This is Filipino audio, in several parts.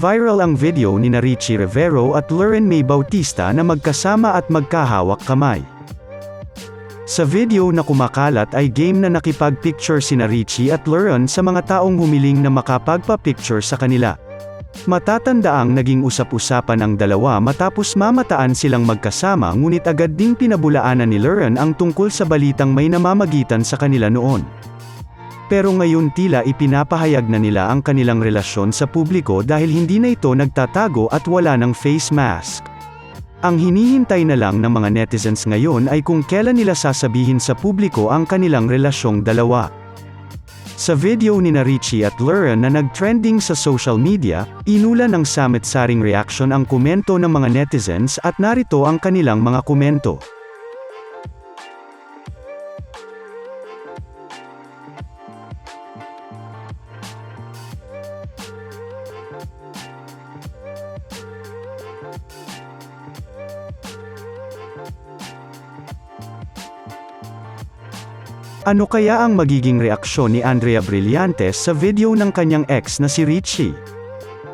Viral ang video ni Richie Rivero at Lauren May Bautista na magkasama at magkahawak kamay. Sa video na kumakalat ay game na nakipag-picture sina Richie at Lauren sa mga taong humiling na makapagpa-picture sa kanila. Matatandaang naging usap-usapan ang dalawa matapos mamataan silang magkasama ngunit agad ding pinabulaanan ni Lauren ang tungkol sa balitang may namamagitan sa kanila noon. Pero ngayon tila ipinapahayag na nila ang kanilang relasyon sa publiko dahil hindi na ito nagtatago at wala ng face mask. Ang hinihintay na lang ng mga netizens ngayon ay kung kailan nila sasabihin sa publiko ang kanilang relasyong dalawa. Sa video ni na Richie at Lauren na nag-trending sa social media, inula ng samit-saring reaction ang komento ng mga netizens at narito ang kanilang mga komento. Ano kaya ang magiging reaksyon ni Andrea Brillantes sa video ng kanyang ex na si Richie?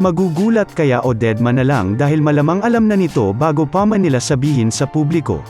Magugulat kaya o deadma na lang dahil malamang alam na nito bago pa man nila sabihin sa publiko.